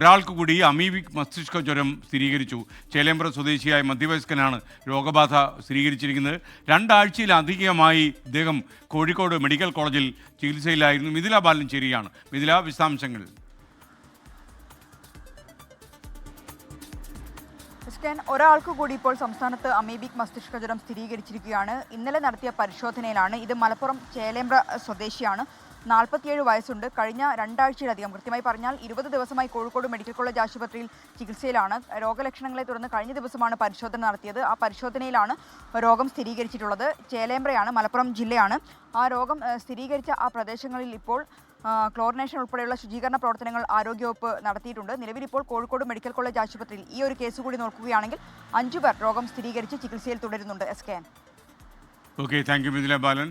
ഒരാൾക്ക് കൂടി അമീബിക് മസ്തിഷ്ക ജ്വരം സ്ഥിരീകരിച്ചു. ചേലേമ്പ്ര സ്വദേശിയായ മധ്യവയസ്കനാണ് രോഗബാധ സ്ഥിരീകരിച്ചിരിക്കുന്നത്. രണ്ടാഴ്ചയിലധികമായി ഇദ്ദേഹം കോഴിക്കോട് മെഡിക്കൽ കോളേജിൽ ചികിത്സയിലായിരുന്നു. മിഥില ബാലൻ ചേരുകയാണ് മിഥില വിശദാംശങ്ങൾ. ഒരാൾക്ക് കൂടി ഇപ്പോൾ സംസ്ഥാനത്ത് അമീബിക് മസ്തിഷ്ക ജ്വരം സ്ഥിരീകരിച്ചിരിക്കുകയാണ്. ഇന്നലെ നടത്തിയ പരിശോധനയിലാണ്. ഇത് മലപ്പുറം ചേലേമ്പ്ര സ്വദേശിയാണ്. നാൽപ്പത്തിയേഴ് വയസ്സുണ്ട്. കഴിഞ്ഞ രണ്ടാഴ്ചയിലധികം കൃത്യമായി പറഞ്ഞാൽ ഇരുപത് ദിവസമായി കോഴിക്കോട് മെഡിക്കൽ കോളേജ് ആശുപത്രിയിൽ ചികിത്സയിലാണ്. രോഗലക്ഷണങ്ങളെ തുടർന്ന് കഴിഞ്ഞ ദിവസമാണ് പരിശോധന നടത്തിയത്. ആ പരിശോധനയിലാണ് രോഗം സ്ഥിരീകരിച്ചിട്ടുള്ളത്. ചേലേമ്പ്രയാണ് മലപ്പുറം ജില്ലയാണ്. ആ രോഗം സ്ഥിരീകരിച്ച ആ പ്രദേശങ്ങളിൽ ഇപ്പോൾ ക്ലോറിനേഷൻ ഉൾപ്പെടെയുള്ള ശുചീകരണ പ്രവർത്തനങ്ങൾ ആരോഗ്യവകുപ്പ് നടത്തിയിട്ടുണ്ട്. നിലവിൽ ഇപ്പോൾ കോഴിക്കോട് മെഡിക്കൽ കോളേജ് ആശുപത്രിയിൽ ഈ ഒരു കേസ് കൂടി നോക്കുകയാണെങ്കിൽ അഞ്ചു പേർ രോഗം സ്ഥിരീകരിച്ച് ചികിത്സയിൽ തുടരുന്നുണ്ട്. S K N. Okay thank you Mithila Balan.